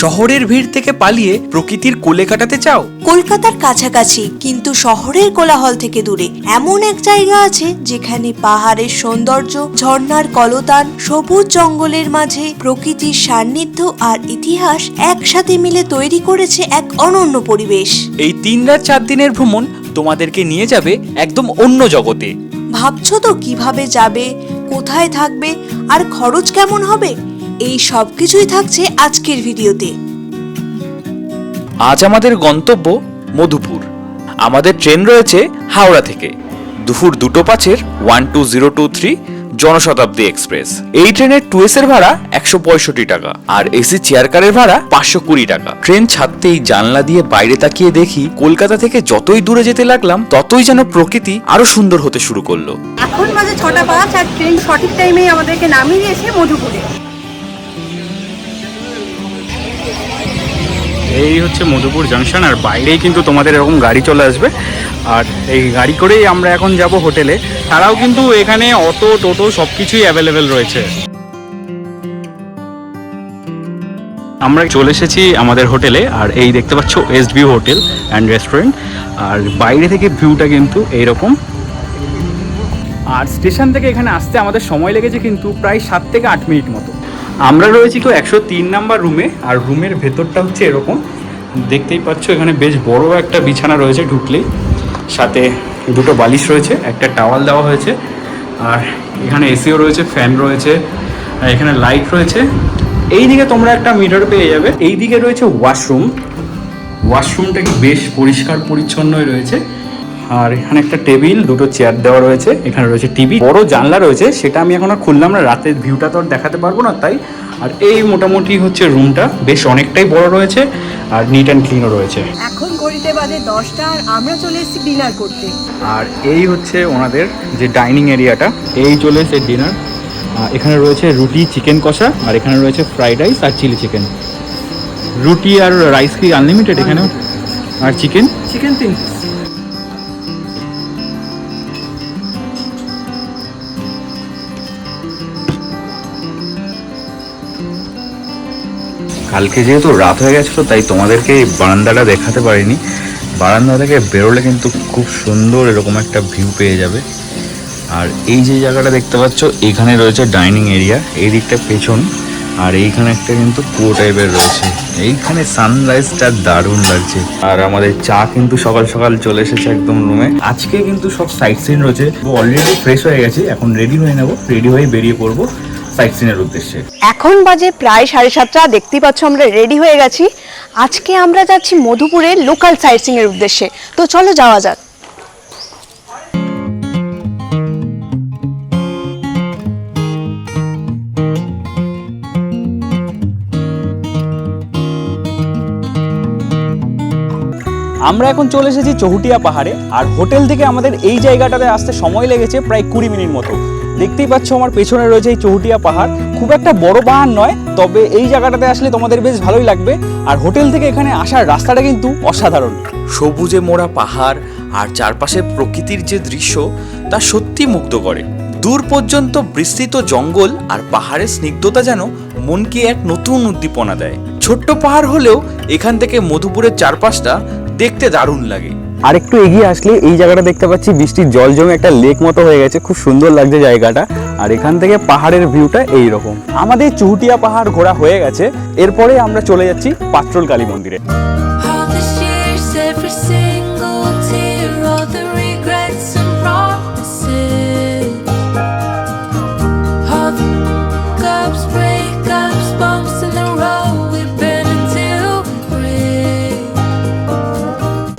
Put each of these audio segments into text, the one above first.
শহরের ভিড় থেকে পালিয়ে প্রকৃতির কোলে কাটাতে চাও? কলকাতার কাছাকাছি কিন্তু শহরের কোলাহল থেকে দূরে। এমন এক জায়গা আছে যেখানে পাহাড়ের সৌন্দর্য ঝর্ণার কলতান সবুজ জঙ্গলের মাঝে প্রকৃতির সান্নিধ্য আর ইতিহাস একসাথে মিলে তৈরি করেছে এক অনন্য পরিবেশ। এই তিন রাত চার দিনের ভ্রমণ তোমাদেরকে নিয়ে যাবে একদম অন্য জগতে। ভাবছ তো কীভাবে যাবে কোথায় থাকবে আর খরচ কেমন হবে? এই সব কিছুই থাকছে আজকের ভিডিওতে। আজ আমাদের গন্তব্য মধুপুর। আমাদের ট্রেন রয়েছে হাওড়া থেকে। দুপুর দুটো পাঁচের one two zero two three Janshatabdi express. এই ট্রেনের টুয়েস এর ভাড়া একশো পঁয়ষট্টি টাকা আর এসি চেয়ার কারের ভাড়া পাঁচশো কুড়ি টাকা। ট্রেন ছাড়তেই জানলা দিয়ে বাইরে তাকিয়ে দেখি কলকাতা থেকে যতই দূরে যেতে লাগলাম ততই যেন প্রকৃতি আরও সুন্দর হতে শুরু করল। এখন বাজে ছটা পাঁচ আর ট্রেন সঠিক টাইমেই আমাদেরকে নামিয়ে দিয়েছে মধুপুরে। এই হচ্ছে মধুপুর জাংশন আর বাইরেই কিন্তু তোমাদের এরকম গাড়ি চলে আসবে। আর এই গাড়ি করেই আমরা এখন যাব হোটেলে। তারাও কিন্তু এখানে অটো, টোটো সব কিছুই অ্যাভেলেবেল রয়েছে। আমরা চলে এসেছি আমাদের হোটেলে, আর এই দেখতে পাচ্ছ S view hotel and restaurant আর বাইরে থেকে ভিউটা কিন্তু এইরকম। আর স্টেশন থেকে এখানে আসতে আমাদের সময় লেগেছে কিন্তু প্রায় সাত থেকে আট মিনিট মতো। আমরা রয়েছি তো একশো তিন নাম্বার রুমে, আর রুমের ভেতরটা হচ্ছে এরকম। দেখতেই পাচ্ছ, এখানে বেশ বড় একটা বিছানা রয়েছে ঢুকলেই। সাথে দুটো বালিশ রয়েছে, একটা টাওয়াল দেওয়া হয়েছে, আর এখানে এসিও রয়েছে, ফ্যান রয়েছে এখানে লাইট রয়েছে। এই দিকে তোমরা একটা মিটার পেয়ে যাবে। এই দিকে রয়েছে ওয়াশরুম। ওয়াশরুমটা বেশ পরিষ্কার পরিচ্ছন্নই রয়েছে। আর এখানে একটা টেবিল দুটো চেয়ার দেওয়া রয়েছে এখানে রয়েছে টিভি। বড় জানলা রয়েছে সেটা আমি এখন আর খুললাম না রাতের ভিউটা তো আর দেখাতে পারব না তাই। আর এই মোটামুটি হচ্ছে রুমটা বেশ অনেকটাই বড় রয়েছে আর নিট অ্যান্ড ক্লিনও রয়েছে। এখন ঘড়িতে বাজে দশটা আর আমরা চলে এসেছি ডিনার করতে। আর এই হচ্ছে ওনাদের যে ডাইনিং এরিয়াটা এই চলে এসে ডিনার এখানে রয়েছে রুটি চিকেন কষা আর এখানে রয়েছে ফ্রাইড রাইস আর চিলি চিকেন রুটি আর রাইস কি আনলিমিটেড এখানে আর চিকেন চিকেন তিন কালকে যেহেতু রাত হয়ে গেছিল, তাই তোমাদেরকে এই বারান্দাটা দেখাতে পারিনি। বারান্দা থেকে বেরোলে কিন্তু খুব সুন্দর এরকম একটা ভিউ পেয়ে যাবে। আর এই যে জায়গাটা দেখতে পাচ্ছ, এখানে রয়েছে ডাইনিং এরিয়া এই দিকটা পেছন, আর এইখানে একটা কিন্তু কুয়ো টাইপের রয়েছে। এইখানে সানরাইজটা দারুণ লাগছে। আর আমাদের চা কিন্তু সকাল সকাল চলে এসেছে একদম রুমে আজকে কিন্তু সব সাইট সিন রয়েছে। অলরেডি ফ্রেশ হয়ে গেছি, এখন রেডি হয়ে নেব রেডি হয়ে বেরিয়ে পড়ব। সাইট সিনের উদ্দেশ্যে। এখন বাজে প্রায় সাড়ে সাতটা দেখতেই পাচ্ছ আমরা রেডি হয়ে গেছি। আজকে আমরা যাচ্ছি মধুপুরের লোকাল সাইট সিং এর উদ্দেশ্যে। তো চলো যাওয়া যাক। আমরা এখন চলে এসেছি চৌহুটিয়া পাহাড়ে আর হোটেল থেকে আমাদের এই জায়গাটাতে আসতে সময় লেগেছে প্রায় কুড়ি মিনিট মতো। দেখতেই পাচ্ছ আমার পেছনে রয়েছে এই চৌহুটিয়া পাহাড়। খুব একটা বড় পাহাড় নয়, তবে এই জায়গাটাতে আসলে তোমাদের বেশ ভালোই লাগবে। আর হোটেল থেকে এখানে আসার রাস্তাটা কিন্তু অসাধারণ। সবুজে মোড়া পাহাড় আর চারপাশে প্রকৃতির যে দৃশ্য, তা সত্যি মুগ্ধ করে। দূর পর্যন্ত বিস্তৃত জঙ্গল আর পাহাড়ের স্নিগ্ধতা যেন মনকে এক নতুন উদ্দীপনা দেয়। ছোট্ট পাহাড় হলেও এখান থেকে মধুপুরের চারপাশটা দেখতে দারুণ লাগে। আর একটু এগিয়ে আসলে এই জায়গাটা দেখতে পাচ্ছি, বৃষ্টির জল জমে একটা লেক মতো হয়ে গেছে, খুব সুন্দর লাগছে জায়গাটা। আর এখান থেকে পাহাড়ের ভিউটা এই রকম আমাদের চুহুটিয়া পাহাড় ঘোরা হয়ে গেছে, এরপরে আমরা চলে যাচ্ছি পাত্রল কালী মন্দিরে।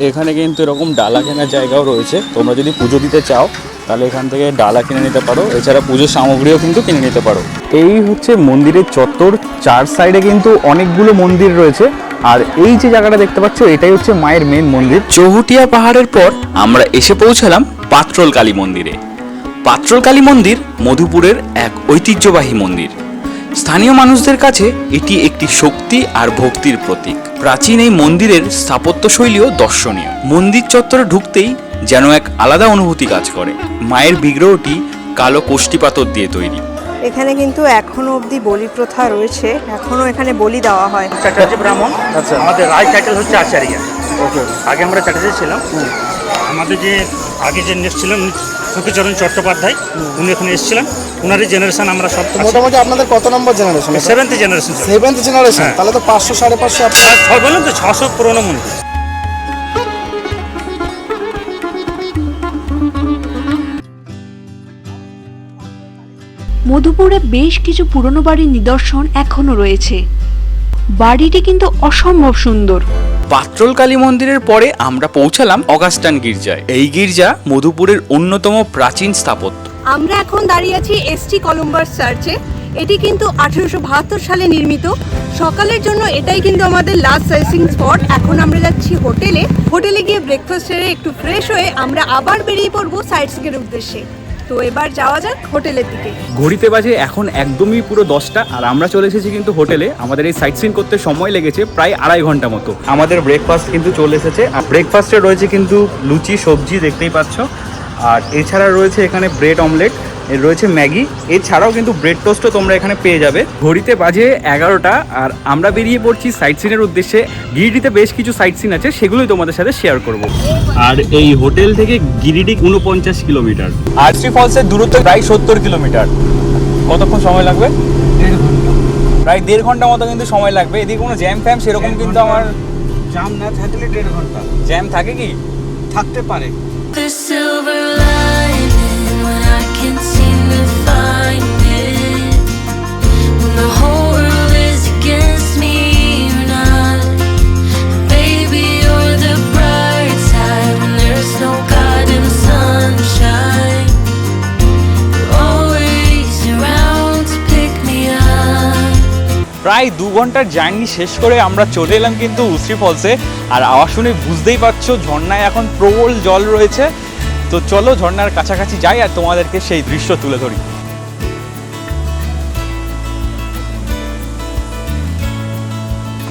এখানে কিন্তু এরকম ডালা কেনার জায়গাও রয়েছে। তোমরা যদি পুজো দিতে চাও, তাহলে এখান থেকে ডালা কিনে নিতে পারো। এছাড়া পুজোর সামগ্রীও কিন্তু কিনে নিতে পারো। এই হচ্ছে মন্দিরের চত্বর। চার সাইডে কিন্তু অনেকগুলো মন্দির রয়েছে। আর এই যে জায়গাটা দেখতে পাচ্ছ, এটাই হচ্ছে মায়ের মেন মন্দির। চৌহুটিয়া পাহাড়ের পর আমরা এসে পৌঁছালাম পাত্রল কালী মন্দিরে। পাত্রল কালী মন্দির মধুপুরের এক ঐতিহ্যবাহী মন্দির। স্থানীয় মানুষদের কাছে এটি একটি শক্তি আর ভক্তির প্রতীক। প্রাচীন এই মন্দিরের স্থাপত্য শৈলীও দর্শনীয়। মন্দির চত্বরে ঢুকতেই যেন এক আলাদা অনুভূতি কাজ করে। মায়ের বিগ্রহটি কালো কোষ্ঠী পাথর দিয়ে তৈরি। এখানে কিন্তু এখনও অবধি বলি প্রথা রয়েছে। এখনও এখানে বলি দেওয়া হয়। চ্যাটার্জি ব্রাহ্মণ আমাদের রায় টাইটেল হচ্ছে আচার্য। আগে আমরা চ্যাটার্জি ছিলাম। আমাদের যে আগে যে নেক্সট ছিলেন ফকিচরণ চট্টোপাধ্যায় উনি এখানে এসেছিলেন। ওনারই জেনারেশন আমরা সব মোটামুটি আপনাদের কত number generation seventh generation seventh generation. তাহলে তো পাঁচশো সাড়ে পাঁচশো আপনার ছয় বললাম তো ছশো পুরোনো মন্দির মধুপুরে বেশ কিছু পুরনো বাড়ির নিদর্শন এখনও রয়েছে। বাড়িটি কিন্তু অসম্ভব সুন্দর। পাত্রল কালী মন্দিরের পরে আমরা পৌঁছালাম অগাস্টান গির্জায়। এই গির্জা মধুপুরের অন্যতম প্রাচীন স্থাপত্য। আমরা এখন দাঁড়িয়ে আছি এসটি কলম্বার চার্চে। এটি কিন্তু আঠেরোশো বাহাত্তর সালে নির্মিত। সকালের জন্য এটাই কিন্তু আমাদের লাস্ট সাইসিং স্পট এখন আমরা যাচ্ছি হোটেলে। হোটেলে গিয়ে ব্রেকফাস্ট সেরে একটু ফ্রেশ হয়ে আমরা আবার বেরিয়ে পড়ব সাইট সিংয়ের উদ্দেশ্যে। তো এবার যাওয়া যাক হোটেলের দিকে। ঘড়িতে বাজে এখন একদমই পুরো দশটা আর আমরা চলে এসেছি কিন্তু হোটেলে। আমাদের এই সাইট সিন করতে সময় লেগেছে প্রায় আড়াই ঘণ্টা মতো। আমাদের ব্রেকফাস্ট কিন্তু চলে এসেছে। আর ব্রেকফাস্টে রয়েছে কিন্তু লুচি সবজি দেখতেই পাচ্ছ। আর এছাড়া রয়েছে এখানে ব্রেড অমলেট রয়েছে ম্যাগি। এছাড়াও কিন্তু ব্রেড টোস্টও তোমরা এখানে পেয়ে যাবে। ঘড়িতে বাজে এগারোটা আর আমরা বেরিয়ে পড়ছি সাইট সিনের উদ্দেশ্যে। গিরিডিতে বেশ কিছু সাইট সিন আছে সেগুলোই তোমাদের সাথে শেয়ার করব। আর এই হোটেল থেকে গিরিডি উনপঞ্চাশ কিলোমিটার। আর আরসি ফলসের দূরত্ব প্রায় সত্তর কিলোমিটার। কতক্ষণ সময় লাগবে? প্রায় দেড় ঘণ্টা মতো কিন্তু সময় লাগবে। এদিকে কোনো জ্যাম ফ্যাম সেরকম কিন্তু আমার জ্যাম না থাকলে দেড় ঘণ্টা। জ্যাম থাকে কি? থাকতে পারে। প্রায় দু ঘণ্টার জার্নি শেষ করে আমরা চলে এলাম কিন্তু উশ্রী ফলসে। আর আওয়াজ শুনে বুঝতেই পারছ ঝর্ণায় এখন প্রবল জল রয়েছে। তো চলো ঝর্ণার কাছাকাছি যাই আর তোমাদেরকে সেই দৃশ্য তুলে ধরি।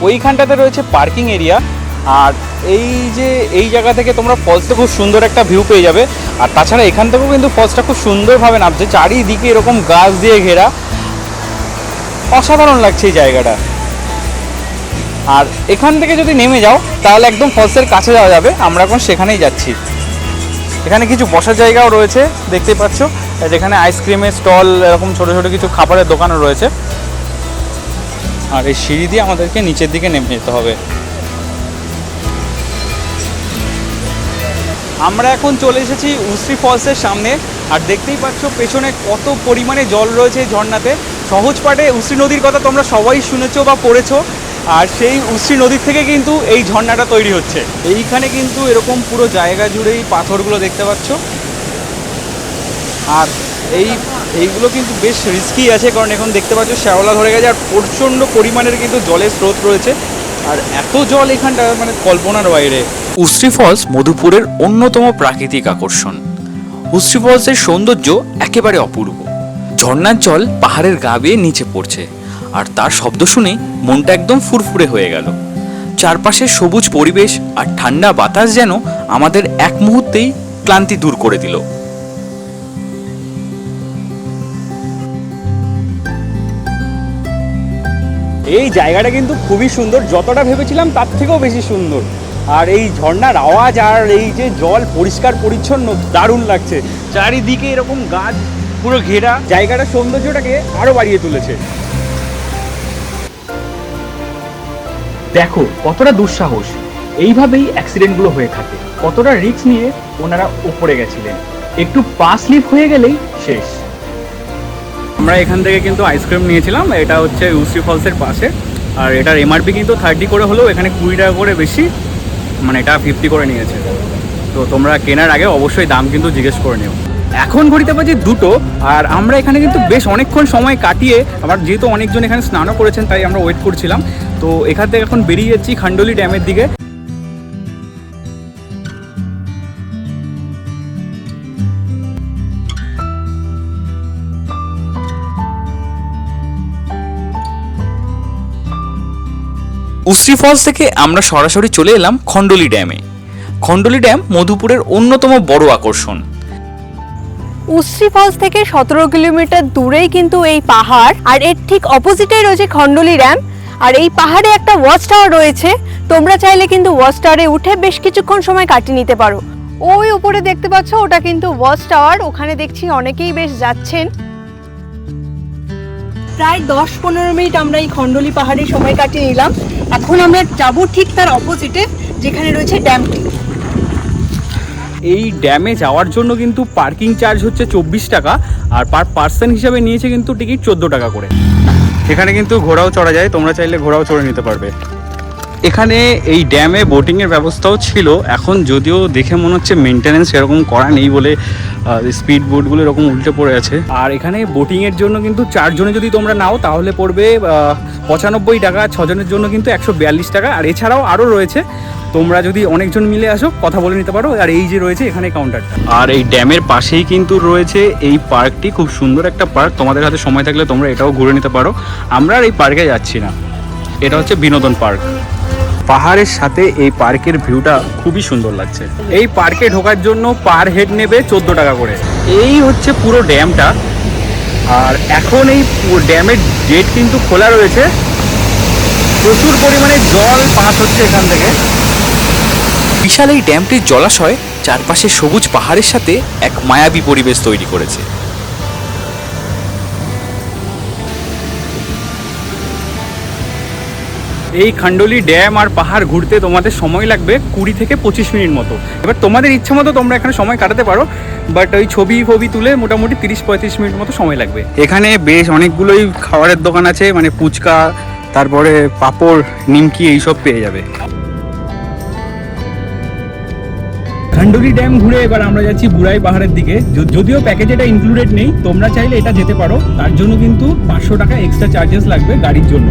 ওইখানটাতে রয়েছে পার্কিং এরিয়া। আর এই যে, এই জায়গা থেকে তোমরা ফলসটা খুব সুন্দর একটা ভিউ পেয়ে যাবে। আর তাছাড়া এখান থেকেও কিন্তু ফলসটা খুব সুন্দরভাবে নামছে। চারিদিকে এরকম গাছ দিয়ে ঘেরা। অসাধারণ লাগছে এই জায়গাটা। আর এখান থেকে যদি নেমে যাও, তাহলে একদম ফলসের কাছে যাওয়া যাবে। আমরা এখন সেখানেই যাচ্ছি। এখানে কিছু বসার জায়গাও রয়েছে, দেখতেই পাচ্ছ। যেখানে আইসক্রিমের স্টল, এরকম ছোট ছোট কিছু খাবারের দোকানও রয়েছে। আর এই সিঁড়ি দিয়ে আমাদেরকে নিচের দিকে নেমে যেতে হবে। আমরা এখন চলে এসেছি উশ্রী ফলসের সামনে, আর দেখতেই পাচ্ছ পেছনে কত পরিমাণে জল রয়েছে ঝর্ণাতে। সহজ পাটে উশ্রী নদীর কথা তোমরা সবাই শুনেছো বা পড়েছো, আর সেই উশ্রী নদীর থেকে কিন্তু এই ঝর্ণাটা তৈরি হচ্ছে। এইখানে কিন্তু এরকম পুরো জায়গা জুড়েই পাথরগুলো দেখতে পাচ্ছ। আর এই এইগুলো কিন্তু বেশ রিস্কি আছে, কারণ এখন দেখতে পাচ্ছ শ্যাওলা ধরে গেছে আর প্রচণ্ড পরিমাণের কিন্তু জলের স্রোত রয়েছে। আর এত জল এখানটা মানে কল্পনার বাইরে। উশ্রী ফলস মধুপুরের অন্যতম প্রাকৃতিক আকর্ষণ। উশ্রী ফলসের সৌন্দর্য একেবারে অপূর্ব। ঝর্ণার জল পাহাড়ের গা বেয়ে নিচে পড়ছে, আর তার শব্দ শুনে মনটা একদম ফুরফুরে হয়ে গেল। চারপাশের সবুজ পরিবেশ আর ঠান্ডা বাতাস যেন আমাদের এক মুহূর্তেই ক্লান্তি দূর করে দিল। এই জায়গাটা কিন্তু খুবই সুন্দর, যতটা ভেবেছিলাম তার থেকেও বেশি সুন্দর। আর এই ঝর্ণার আওয়াজ আর এই যে জল পরিষ্কার পরিচ্ছন্ন, দারুণ লাগছে। চারিদিকে এরকম গাছ, পুরো ঘেরা। জায়গাটার সৌন্দর্যটাকে আরও বাড়িয়ে তুলেছে। দেখো, কতটা দুঃসাহস। এইভাবেই অ্যাক্সিডেন্টগুলো হয়ে থাকে। কতটা রিস্ক নিয়ে ওনারা উপরে গেছিলেন। একটু পা স্লিপ হয়ে গেলেই শেষ। আমরা এখান থেকে কিন্তু আইসক্রিম নিয়েছিলাম, এটা হচ্ছে ইউসি ফলসের পাশে। আর এটার এমআরপি কিন্তু থার্টি করে হলেও এখানে কুড়ি টাকা করে বেশি মানে এটা ফিফটি করে নিয়েছে। তো তোমরা কেনার আগে অবশ্যই দাম কিন্তু জিজ্ঞেস করে নিও। এখন ঘড়িতে বাজে দুটো, আর আমরা এখানে কিন্তু বেশ অনেকক্ষণ সময় কাটিয়ে আবার যেহেতু অনেকজন এখানে স্নানও করেছেন, তাই আমরা ওয়েট করছিলাম। তো এখান থেকে এখন বেরিয়ে যাচ্ছি খান্ডলি ড্যামের দিকে। উশ্রী ফলস থেকে আমরা সরাসরি চলে এলাম খণ্ডলি ড্যামে খণ্ডলি ড্যাম মধুপুরের অন্যতম বড় আকর্ষণ। উশ্রী ফলস থেকে সতেরো কিলোমিটার দূরেই কিন্তু এই পাহাড়, আর এর ঠিক অপোজিটেই রয়েছে খণ্ডলি ড্যাম আর এই পাহাড়ে একটা ওয়াচ টাওয়ার রয়েছে, তোমরা চাইলে কিন্তু ওয়াচ টাওয়ারে উঠে বেশ কিছুক্ষণ সময় কাটিয়ে নিতে পারো। ওই উপরে দেখতে পাচ্ছ, ওটা কিন্তু ওয়াচ টাওয়ার ওখানে দেখছি অনেকেই বেশ যাচ্ছেন। প্রায় দশ পনেরো মিনিট আমরা এই খণ্ডলি পাহাড়ে সময় কাটিয়ে নিলাম। এখন আমরা যাব ঠিক তার অপোজিটে যেখানে রয়েছে ড্যামটি এই ড্যামে যাওয়ার জন্য কিন্তু পার্কিং চার্জ হচ্ছে চব্বিশ টাকা আর পার পার্সন হিসাবে নিয়েছে কিন্তু টিকিট চোদ্দ টাকা করে। সেখানে কিন্তু ঘোড়াও চড়া যায় তোমরা চাইলে ঘোড়াও চড়ে নিতে পারবে। এখানে এই ড্যামে বোটিংয়ের ব্যবস্থাও ছিল। এখন যদিও দেখে মনে হচ্ছে মেনটেনেন্স সেরকম করা নেই বলে স্পিড বোটগুলো এরকম উল্টে পড়ে আছে। আর এখানে বোটিংয়ের জন্য কিন্তু চারজনে যদি তোমরা নাও, তাহলে পড়বে পঁচানব্বই টাকা, ছজনের জন্য কিন্তু একশো বিয়াল্লিশ টাকা। আর এছাড়াও আরও রয়েছে। তোমরা যদি অনেকজন মিলে আসো, কথা বলে নিতে পারো। আর এই যে রয়েছে এখানে কাউন্টারটা আর এই ড্যামের পাশেই কিন্তু রয়েছে এই পার্কটি। খুব সুন্দর একটা পার্ক। তোমাদের হাতে সময় থাকলে তোমরা এটাও ঘুরে নিতে পারো। আমরা আর এই পার্কে যাচ্ছি না। এটা হচ্ছে বিনোদন পার্ক। পাহাড়ের সাথে এই পার্কের ভিউটা খুবই সুন্দর লাগছে। এই পার্কে ঢোকার জন্য পার হেড নেবে চোদ্দ টাকা করে। এই হচ্ছে পুরো ড্যামটা। আর এখন এই ড্যামের গেট কিন্তু খোলা রয়েছে। প্রচুর পরিমাণে জল পাস হচ্ছে এখান থেকে। বিশাল এই ড্যামটির জলাশয় চারপাশে সবুজ পাহাড়ের সাথে এক মায়াবী পরিবেশ তৈরি করেছে। এই খান্ডলি ড্যাম আর পাহাড় ঘুরতে তোমাদের সময় লাগবে কুড়ি থেকে পঁচিশ মিনিট মতো। এবার তোমাদের ইচ্ছে মতো তোমরা এখানে সময় কাটাতে পারো বাট ওই ছবি ফবি তুলে মোটামুটি তিরিশ পঁয়ত্রিশ মিনিট মতো সময় লাগবে। এখানে বেশ অনেকগুলোই খাবারের দোকান আছে মানে ফুচকা তারপরে পাঁপড় নিমকি এইসব পেয়ে যাবে। খান্ডুলি ড্যাম ঘুরে এবার আমরা যাচ্ছি বুড়াই পাহাড়ের দিকে। যদিও প্যাকেজ এটা ইনক্লুডেড নেই তোমরা চাইলে এটা যেতে পারো। তার জন্য কিন্তু পাঁচশো টাকা এক্সট্রা চার্জেস লাগবে গাড়ির জন্য।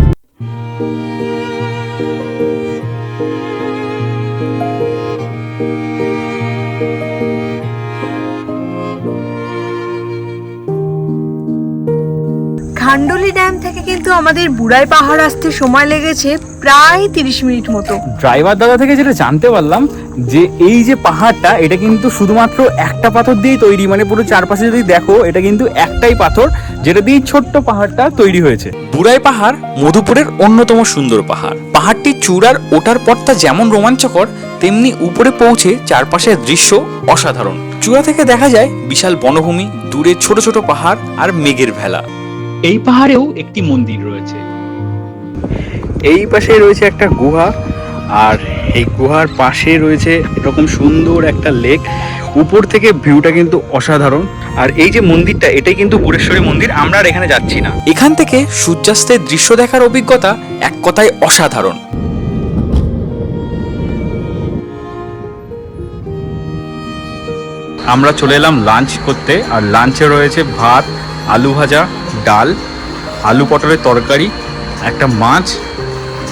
কিন্তু আমাদের বুড়াই পাহাড় আসতে সময় লেগেছে প্রায় তিরিশ মিনিট মতো। ড্রাইভার দাদা থেকে যেটা জানতে পারলাম যে এই যে পাহাড়টা এটা কিন্তু শুধুমাত্র একটা পাথর দিয়েই তৈরি। মানে পুরো চারপাশে যদি দেখো এটা কিন্তু একটাই পাথর যেটা দিয়ে ছোট্ট পাহাড়টা তৈরি হয়েছে। বুড়াই পাহাড় মধুপুরের অন্যতম সুন্দর পাহাড়। পাহাড়টি চূড়ার ওঠার পথটা যেমন রোমাঞ্চকর তেমনি উপরে পৌঁছে চারপাশের দৃশ্য অসাধারণ। চূড়া থেকে দেখা যায় বিশাল বনভূমি দূরে ছোট ছোট পাহাড় আর মেঘের ভেলা। এই পাহাড়েও একটি মন্দির রয়েছে। এই পাশে রয়েছে একটা গুহা আর এই গুহার পাশে রয়েছে এরকম সুন্দর একটা লেক। উপর থেকে ভিউটা কিন্তু অসাধারণ। আর এই যে মন্দিরটা এটাই কিন্তু বুড়েশ্বরী মন্দির আমরা আর এখানে যাচ্ছি না। এখান থেকে সূর্যাস্তের দৃশ্য দেখার অভিজ্ঞতা এক কথায় অসাধারণ। আমরা চলে এলাম লাঞ্চ করতে আর লাঞ্চে রয়েছে ভাত আলু ভাজা ডাল আলু পটলের তরকারি একটা মাছ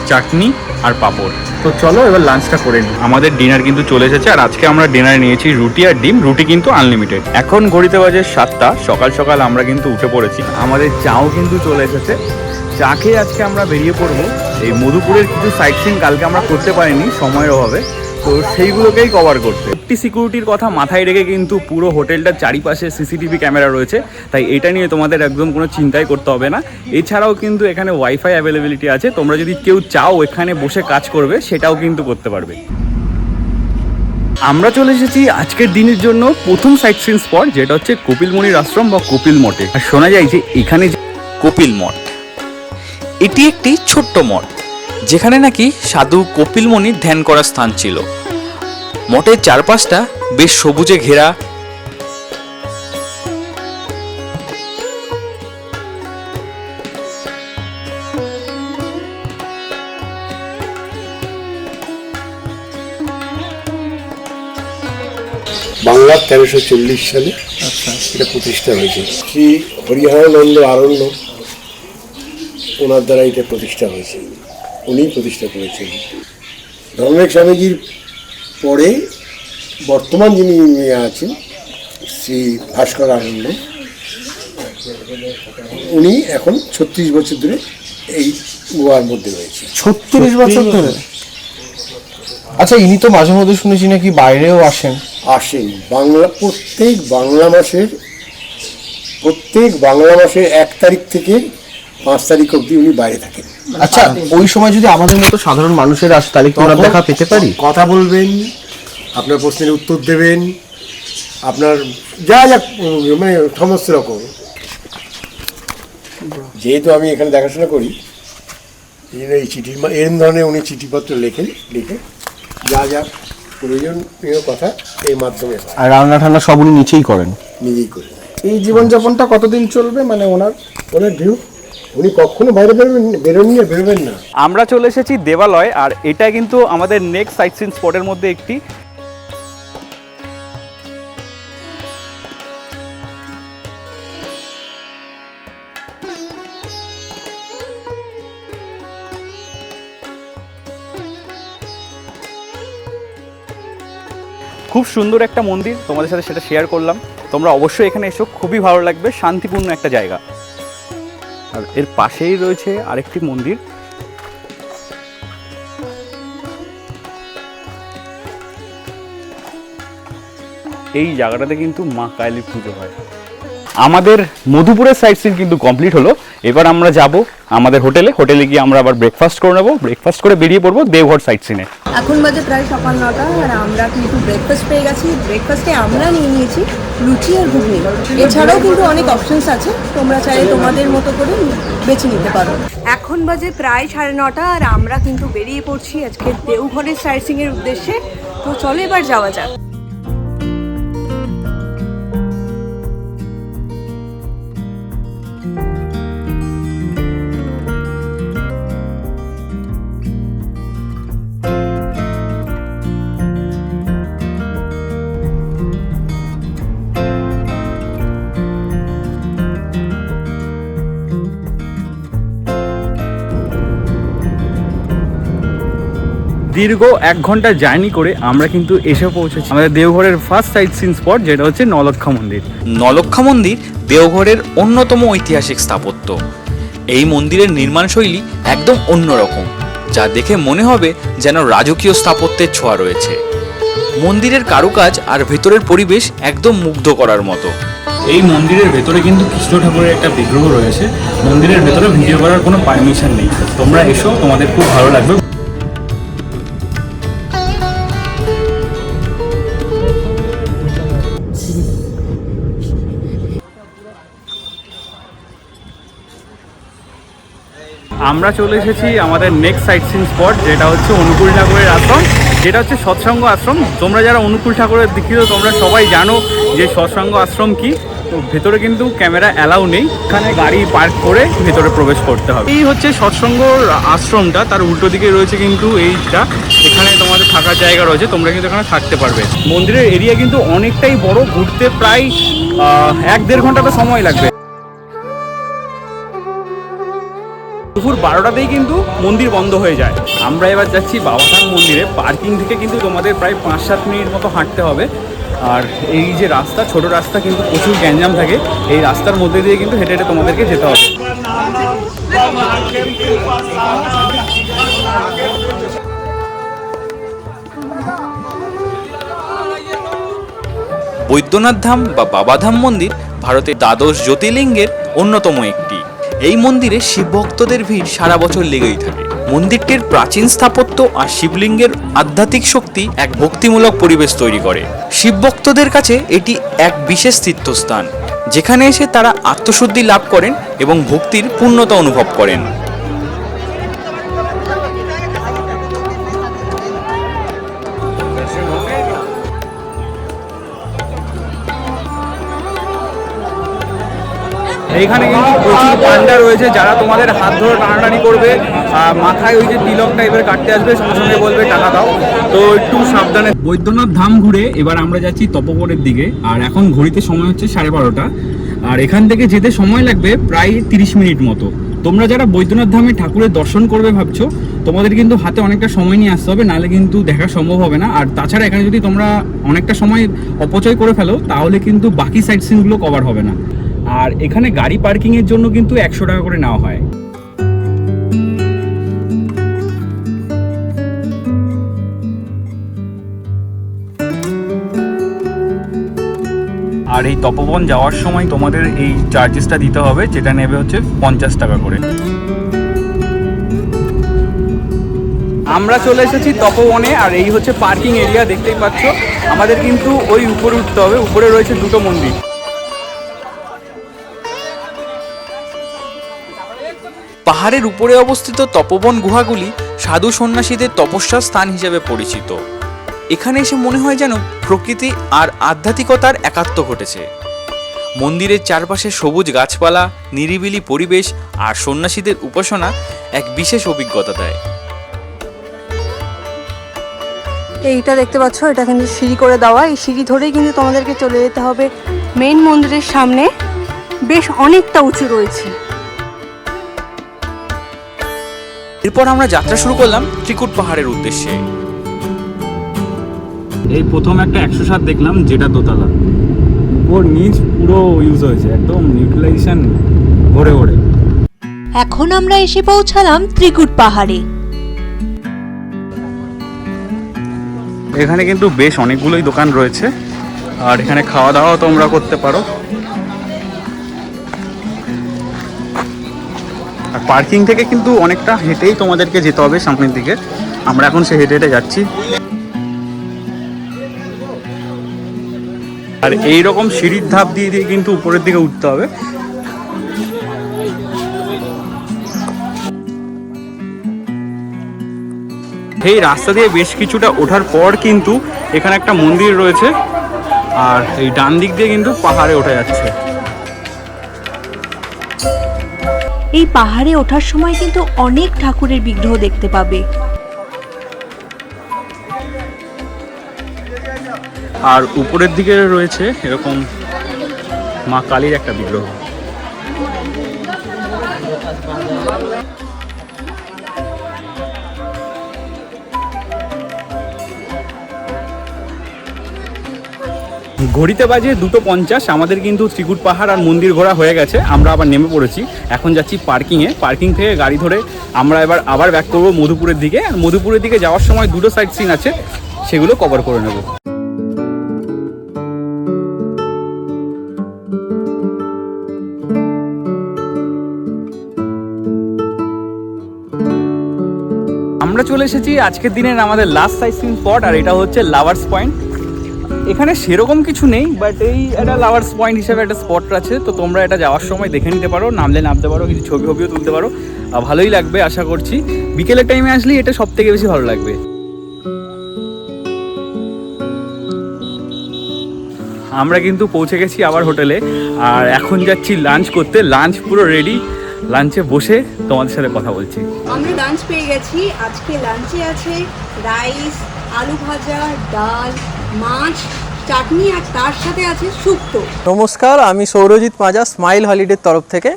চাটনি আর পাঁপড়। তো চলো এবার লাঞ্চটা করে নিই। আমাদের ডিনার কিন্তু চলে এসেছে আর আজকে আমরা ডিনারে নিয়েছি রুটি আর ডিম রুটি কিন্তু আনলিমিটেড এখন ঘড়িতে বাজে সাতটা সকাল সকাল আমরা কিন্তু উঠে পড়েছি। আমাদের চাও কিন্তু চলে এসেছে। চা খেয়ে আজকে আমরা বেরিয়ে পড়ব। এই মধুপুরের কিছু সাইট সিন কালকে আমরা করতে পারিনি সময়ের অভাবে। তো সেইগুলোকেই কভার করতে সেফটি সিকিউরিটির কথা মাথায় রেখে কিন্তু পুরো হোটেলটার চারিপাশে সিসিটিভি ক্যামেরা রয়েছে, তাই এটা নিয়ে তোমাদের একদম কোনো চিন্তাই করতে হবে না। এছাড়াও কিন্তু এখানে ওয়াইফাই অ্যাভেলেবিলিটি আছে, তোমরা যদি কেউ চাও এখানে বসে কাজ করবে, সেটাও কিন্তু করতে পারবে। আমরা চলে এসেছি আজকের দিনের জন্য প্রথম সাইট সিন স্পট যেটা হচ্ছে কপিলমণির আশ্রম বা কপিল মঠে। আর শোনা যায় যে এখানে কপিল মঠ, এটি একটি ছোট্ট মঠ। যেখানে নাকি সাধু কপিল মুনির ধ্যান করার স্থান ছিল। মঠের চারপাশটা বেশ সবুজে ঘেরা। বাংলার তেরোশো চল্লিশ সালে এটা প্রতিষ্ঠা হয়েছে। শ্রী হরিহরানন্দ আরণ্য ওনার দ্বারা এটা প্রতিষ্ঠা হয়েছে। উনিই প্রতিষ্ঠা করেছেন। ধর্মেক স্বামীজির পরে বর্তমান যিনি আছেন শ্রী ভাস্কর আনন্দ উনি এখন ছত্রিশ বছর ধরে এই গোয়ার মধ্যে রয়েছে। ছত্রিশ বছর ধরে? আচ্ছা ইনি তো মাঝে মধ্যে শুনেছি নাকি বাইরেও আসেন। আসেন। বাংলা প্রত্যেক বাংলা মাসের প্রত্যেক বাংলা মাসের এক তারিখ থেকে পাঁচ তারিখ অবধি উনি বাইরে থাকেন। আচ্ছা ওই সময় যদি আমাদের মতো সাধারণ মানুষের আসে তাহলে কি তখন দেখা পেতে পারি? কথা বলবেন আপনার প্রশ্নের উত্তর দেবেন আপনার যা যা মানে সমস্ত রকম। যেহেতু আমি এখানে দেখাশোনা করি এই জন্য এই চিঠির মা- এরম ধরনের উনি চিঠিপত্র লেখেন লিখে যা যা প্রয়োজনীয় কথা এই মাধ্যমে আর রান্না ঠান্না সব উনি নিচেই করেন? নিজেই করে এই জীবনযাপনটা কতদিন চলবে? মানে ওনার ওনার ঢেউ উনি কখনো বাইরে বেরোবেন বেরোবেন না। আমরা চলে এসেছি দেবালয়, আর এটা কিন্তু আমাদের নেক্সট সাইট সিন স্পটের মধ্যে একটি। খুব সুন্দর একটা মন্দির, তোমাদের সাথে সেটা শেয়ার করলাম। তোমরা অবশ্যই এখানে এসো, খুবই ভালো লাগবে, শান্তিপূর্ণ একটা জায়গা। আর এর পাশেই রয়েছে আরেকটি মন্দির। এই জায়গাটাতে কিন্তু মা কালী পুজো হয়। আমাদের মধুপুরের সাইড সিন কিন্তু কমপ্লিট হলো। এবার আমরা যাব আমাদের হোটেলে। হোটেলে গিয়ে আমরা আবার ব্রেকফাস্ট করে নেব। ব্রেকফাস্ট করে বেরিয়ে পড়ব দেওঘর সাইট সিনে এখন বাজে প্রায় সকাল নটা আর আমরা কিন্তু ব্রেকফাস্ট পেয়ে গেছি। ব্রেকফাস্টে আমরা নিয়ে নিয়েছি লুচি আর ঘুগনি। এছাড়াও কিন্তু অনেক অপশনস আছে। তোমরা চাইলে তোমাদের মতো করে বেছে নিতে পারো। এখন বাজে প্রায় সাড়ে নটা আর আমরা কিন্তু বেরিয়ে পড়ছি আজকে দেওঘরের সাইট এর উদ্দেশ্যে। তো চলো এবার যাওয়া যাক। দীর্ঘ এক ঘণ্টা জার্নি করে আমরা কিন্তু এসে পৌঁছেছি। আমাদের দেওঘরের ফার্স্ট সাইট সিন স্পট যেটা হচ্ছে নলক্ষা মন্দির। নলক্ষা মন্দির দেওঘরের অন্যতম ঐতিহাসিক স্থাপত্য। এই মন্দিরের নির্মাণ শৈলী একদম অন্যরকম যা দেখে মনে হবে যেন রাজকীয় স্থাপত্যের ছোঁয়া রয়েছে। মন্দিরের কারুকাজ আর ভেতরের পরিবেশ একদম মুগ্ধ করার মতো। এই মন্দিরের ভেতরে কিন্তু কৃষ্ণ ঠাকুরের একটা বিগ্রহ রয়েছে। মন্দিরের ভেতরে ভিডিও করার কোনো পারমিশন নেই। তোমরা এসো তোমাদের খুব ভালো লাগবে। আমরা চলে এসেছি আমাদের নেক্সট সাইট সিন স্পট যেটা হচ্ছে অনুকূল ঠাকুরের আশ্রম। যেটা হচ্ছে সৎসঙ্গ আশ্রম। তোমরা যারা অনুকূল ঠাকুরের দীক্ষিত তোমরা সবাই জানো যে সৎসঙ্গ আশ্রম কি। ভেতরে কিন্তু ক্যামেরা অ্যালাউ নেই। এখানে গাড়ি পার্ক করে ভেতরে প্রবেশ করতে হবে। এই হচ্ছে সৎসঙ্গ আশ্রমটা। তার উল্টো দিকে রয়েছে কিন্তু এইটা। এখানে তোমাদের থাকার জায়গা রয়েছে। তোমরা কিন্তু এখানে থাকতে পারবে। মন্দিরের এরিয়া কিন্তু অনেকটাই বড়। ঘুরতে প্রায় এক দেড় ঘণ্টা তো সময় লাগবে। দুপুর বারোটাতেই কিন্তু মন্দির বন্ধ হয়ে যায়। আমরা এবার যাচ্ছি বাবাধাম মন্দিরে। পার্কিং থেকে কিন্তু তোমাদের প্রায় পাঁচ সাত মিনিট মতো হাঁটতে হবে। আর এই যে রাস্তা, ছোট রাস্তা কিন্তু প্রচুর গ্যাঞ্জাম থাকে। এই রাস্তার মধ্যে দিয়ে কিন্তু হেঁটে হেঁটে তোমাদেরকে যেতে হবে। বৈদ্যনাথ ধাম বা বাবাধাম মন্দির ভারতের দ্বাদশ জ্যোতির্লিঙ্গের অন্যতম একটি। এই মন্দিরে শিব ভক্তদের ভিড় সারা বছর লেগেই থাকে। মন্দিরটির প্রাচীন স্থাপত্য আর শিবলিঙ্গের আধ্যাত্মিক শক্তি এক ভক্তিমূলক পরিবেশ তৈরি করে। শিব ভক্তদের কাছে এটি এক বিশেষ তীর্থস্থান, যেখানে এসে তারা আত্মশুদ্ধি লাভ করেন এবং ভক্তির পূর্ণতা অনুভব করেন। এইখানে কিন্তু প্রচুর পান্ডা রয়েছে, যারা তোমাদের হাত ধরে টানাটানি করবে। মাথায় ওই যে তিলক টাইপের কাটতে আসবে, সঙ্গে সঙ্গে বলবে, টাকা দাও। তো একটু সাবধানে বৈদ্যনাথ ধাম ঘুরে এবার আমরা যাচ্ছি তপোবনের দিকে, আর এখন ঘড়িতে সময় হচ্ছে সাড়ে বারোটা। আর এখান থেকে যেতে সময় লাগবে প্রায় তিরিশ মিনিট মতো। তোমরা যারা বৈদ্যনাথ ধামে ঠাকুরের দর্শন করবে ভাবছ, তোমাদের কিন্তু হাতে অনেকটা সময় নিয়ে আসতে হবে, নাহলে কিন্তু দেখা সম্ভব হবে না। আর তাছাড়া এখানে যদি তোমরা অনেকটা সময় অপচয় করে ফেলো, তাহলে কিন্তু বাকি সাইট সিনগুলো কভার হবে না। আর এখানে গাড়ি পার্কিংয়ের জন্য কিন্তু একশো টাকা করে নেওয়া হয়। আর এই তপবন যাওয়ার সময় তোমাদের এই চার্জেসটা দিতে হবে যেটা নেবে হচ্ছে পঞ্চাশ টাকা করে। আমরা চলে এসেছি তপবনে আর এই হচ্ছে পার্কিং এরিয়া দেখতেই পাচ্ছ। আমাদের কিন্তু ওই উপরে উঠতে হবে উপরে রয়েছে দুটো মন্দির। পাহাড়ের উপরে অবস্থিত তপবন গুহাগুলি সাধু সন্ন্যাসীদের তপস্যার স্থান হিসেবে পরিচিত। এখানে এসে মনে হয় যেন প্রকৃতি আর আধ্যাত্মিকতার একাত্ম ঘটেছে। মন্দিরের চারপাশে সবুজ গাছপালা, নিরিবিলি পরিবেশ আর সন্ন্যাসীদের উপাসনা এক বিশেষ অভিজ্ঞতা দেয়। এইটা দেখতে পাচ্ছ, এটা কিন্তু সিঁড়ি করে দেওয়া। এই সিঁড়ি ধরেই কিন্তু তোমাদেরকে চলে যেতে হবে। মেইন মন্দিরের সামনে বেশ অনেকটা উঁচু রয়েছে। এরপর আমরা যাত্রা শুরু করলাম ত্রিকুট পাহাড়ের উদ্দেশ্যে। এই প্রথম একটা একশো সাত দেখলাম যেটা দোতলা। উপর নিচ পুরো ইউজ হয়েছে একদম ইউটিলাইজেশন ভরে ভরে। এখন আমরা এসে পৌঁছালাম ত্রিকুট পাহাড়ে। এখানে কিন্তু বেশ অনেকগুলোই দোকান রয়েছে। আর এখানে খাওয়া দাওয়াও তোমরা করতে পারো। পার্কিং থেকে কিন্তু অনেকটা হেঁটেই তোমাদেরকে যেতে হবে সামনের দিকে। আমরা এখন সে হেঁটে হেঁটে যাচ্ছি। আর এই রকম সিঁড়ির ধাপ দিয়ে দিয়ে কিন্তু উপরের দিকে উঠতে হবে। এই রাস্তা দিয়ে বেশ কিছুটা ওঠার পর কিন্তু এখানে একটা মন্দির রয়েছে। আর এই ডান দিক দিয়ে কিন্তু পাহাড়ে ওঠা যাচ্ছে। এই পাহাড়ে ওঠার সময় কিন্তু অনেক ঠাকুরের বিগ্রহ দেখতে পাবে। আর উপরের দিকে রয়েছে এরকম মা কালীর একটা বিগ্রহ। ঘড়িতে বাজে দুটো পঞ্চাশ, আমাদের কিন্তু ত্রিকুট পাহাড় আর মন্দির ঘোরা হয়ে গেছে। আমরা আবার নেমে পড়েছি। এখন যাচ্ছি পার্কিংয়ে পার্কিং থেকে গাড়ি ধরে আমরা এবার আবার ব্যাক করব মধুপুরের দিকে। আর মধুপুরের দিকে যাওয়ার সময় দুটো সাইড সিন আছে। সেগুলো কভার করে নেব। আমরা চলে এসেছি আজকের দিনের আমাদের লাস্ট সাইট সিন স্পট আর এটা হচ্ছে লাভার্স পয়েন্ট এখানে সেরকম কিছু নেই বাট এই একটা লাভার্স পয়েন্ট হিসেবে একটা স্পট আছে, তো তোমরা এটা যাওয়ার সময় দেখে নিতে পারো, নামলে নামতে পারো, কিছু ছবি ছবিও তুলতে পারো। ভালোই লাগবে, আশা করছি। বিকেলের টাইমে আসলেই এটা সব থেকে বেশি ভালো লাগবে। আমরা কিন্তু পৌঁছে গেছি আবার হোটেলে, আর এখন যাচ্ছি লাঞ্চ করতে। লাঞ্চ পুরো রেডি লাঞ্চে বসে তোমাদের সাথে কথা বলছি। আমরা লাঞ্চ পেয়ে গেছি। আজকে লাঞ্চে আছে রাইস আলু ভাজা, ডাল মাছ, চাটনি আর তার সাথে আছে শুক্তো। নমস্কার, আমি সৌরজিৎ মাজা স্মাইল হলিডের তরফ থেকে।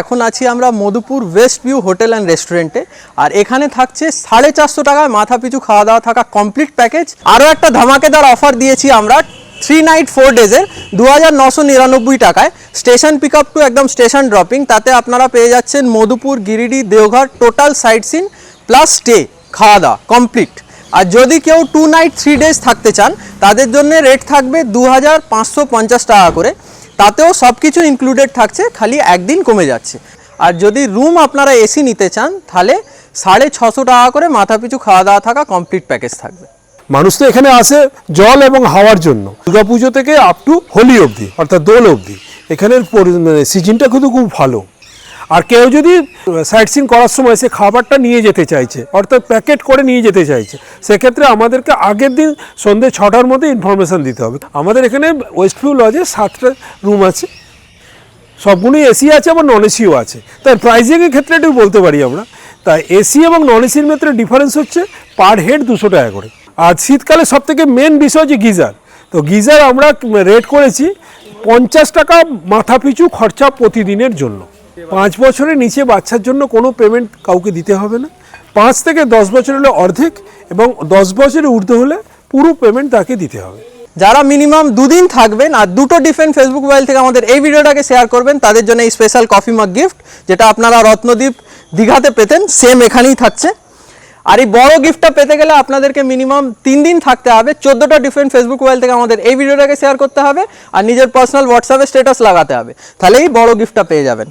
এখন আছি আমরা Madhupur west view hotel and রেস্টুরেন্টে। আর এখানে থাকছে সাড়ে চারশো টাকায় মাথা পিছু খাওয়া দাওয়া থাকা কমপ্লিট প্যাকেজ। আরও একটা ধামাকেদার অফার দিয়েছি আমরা, থ্রি নাইট, ফোর ডেজের দু হাজার নশো নিরানব্বই টাকায়। স্টেশন পিক আপ টু একদম স্টেশন ড্রপিং তাতে আপনারা পেয়ে যাচ্ছেন Madhupur, Giridih, Deoghar total sightseeing plus stay খাওয়া দাওয়া কমপ্লিট আর যদি কেউ টু নাইট থ্রি ডেজ থাকতে চান, তাদের জন্য রেট থাকবে দু হাজার পাঁচশো পঞ্চাশ টাকা করে। তাতেও সব কিছু ইনক্লুডেড থাকছে, খালি একদিন কমে যাচ্ছে। আর যদি রুম আপনারা এসি নিতে চান, তাহলে সাড়ে ছশো টাকা করে মাথাপিছু খাওয়া দাওয়া থাকা কমপ্লিট প্যাকেজ থাকবে। মানুষ তো এখানে আসে জল এবং হাওয়ার জন্য। দুর্গাপুজো থেকে আপ টু হোলি অবধি, অর্থাৎ দোল অবধি। এখানের সিজনটা কিন্তু খুব ভালো। আর কেউ যদি সাইট সিন করার সময় সে খাবারটা নিয়ে যেতে চাইছে, অর্থাৎ প্যাকেট করে নিয়ে যেতে চাইছে, সেক্ষেত্রে আমাদেরকে আগের দিন সন্ধ্যে ছটার মধ্যে ইনফরমেশান দিতে হবে। আমাদের এখানে ওয়েস্টভিউ লজে সাতটা রুম আছে। সবগুলোই এসি আছে আবার নন এসিও আছে। তাই প্রাইজিংয়ের ক্ষেত্রে একটু বলতে পারি আমরা। তাই এসি এবং নন এসির মধ্যে ডিফারেন্স হচ্ছে পার হেড দুশো টাকা করে। আর শীতকালে সব থেকে মেন বিষয় হচ্ছে গিজার। তো গিজার আমরা রেট করেছি পঞ্চাশ টাকা মাথা পিছু খরচা প্রতিদিনের জন্য। পাঁচ বছরের নিচে বাচ্চার জন্য কোনো পেমেন্ট কাউকে দিতে হবে না। পাঁচ থেকে দশ বছর হলে অর্ধেক এবং দশ বছরের ঊর্ধ্বে হলে পুরো পেমেন্ট তাকে দিতে হবে। যারা মিনিমাম দুদিন থাকবেন আর দুটো ডিফারেন্ট ফেসবুক মোবাইল থেকে আমাদের এই ভিডিওটাকে শেয়ার করবেন, তাদের জন্য এই স্পেশাল কফি মাগ গিফট যেটা আপনারা রত্নদ্বীপ দীঘাতে পেতেন সেম এখানেই থাকছে। আর এই বড় গিফটটা পেতে গেলে আপনাদেরকে মিনিমাম তিন দিন থাকতে হবে। চোদ্দোটা ডিফারেন্ট ফেসবুক মোবাইল থেকে আমাদের এই ভিডিওটাকে শেয়ার করতে হবে আর নিজের পার্সোনাল হোয়াটসঅ্যাপে স্ট্যাটাস লাগাতে হবে। তাহলে এই বড় গিফটটা পেয়ে যাবেন।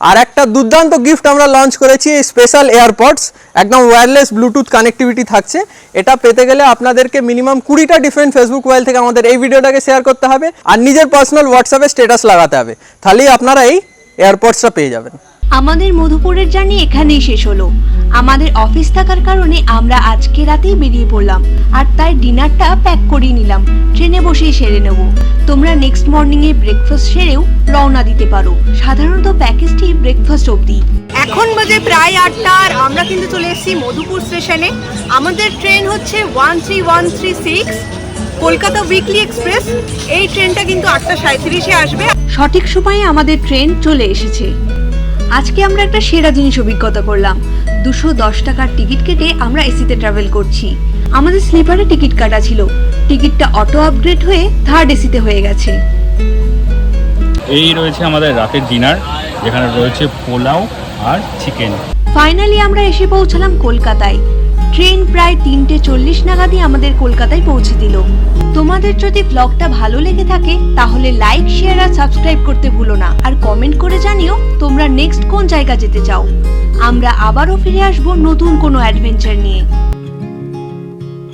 আর একটা দুর্দান্ত গিফট আমরা লঞ্চ করেছি স্পেশাল এয়ারপডস একদম ওয়্যারলেস ব্লুটুথ কানেক্টিভিটি থাকছে। এটা পেতে গেলে আপনাদেরকে মিনিমাম কুড়িটা ডিফারেন্ট ফেসবুক মোবাইল থেকে আমাদের এই ভিডিওটাকে শেয়ার করতে হবে আর নিজের পার্সোনাল হোয়াটসঅ্যাপে স্টেটাস লাগাতে হবে। তাহলেই আপনারা এই এয়ারপডসটা পেয়ে যাবেন। আমাদের মধুপুরের জার্নি এখানেই শেষ হলো। আমাদের অফিস থাকার কারণে আমরা আজকে রাতেই বেরিয়ে পড়লাম আর তাই ডিনারটা প্যাক করিয়ে নিলাম। ট্রেনে বসেই সেরে নেব। তোমরা নেক্সট মর্নিংয়ে ব্রেকফাস্ট সেরেও রওনা দিতে পারো। সাধারণত প্যাকেজটি ব্রেকফাস্ট অবধি। এখন বাজে প্রায় আটটা আর আমরা কিন্তু চলে এসেছি মধুপুর স্টেশনে আমাদের ট্রেন হচ্ছে one three one three six Kolkata weekly express এই ট্রেনটা কিন্তু আটটা সাঁত্রিশে আসবে। সঠিক সময়ে আমাদের ট্রেন চলে এসেছে। আজকে আমরা একটা সেরা জিনিস অভিজ্ঞতা করলাম। দুশো দশ টাকার টিকিট কেটে আমরা এসিতে ট্রাভেল করছি। আমাদের স্লিপারে টিকিট কাটা ছিল। টিকিটটা অটো আপগ্রেড হয়ে থার্ড এসিতে হয়ে গেছে। এই রয়েছে আমাদের রাতের ডিনার যেখানে রয়েছে পোলাও আর চিকেন ফাইনালি আমরা এসে পৌঁছালাম কলকাতায়। ট্রেন প্রায় তিনটে চল্লিশ নাগাদই আমাদের কলকাতায় পৌঁছে দিল। তোমাদের যদি ব্লগটা ভালো লেগে থাকে, তাহলে লাইক শেয়ার আর সাবস্ক্রাইব করতে ভুলো না। আর কমেন্ট করে জানিও তোমরা নেক্সট কোন জায়গা যেতে চাও। আমরা আবারও ফিরে আসব নতুন কোনো অ্যাডভেঞ্চার নিয়ে।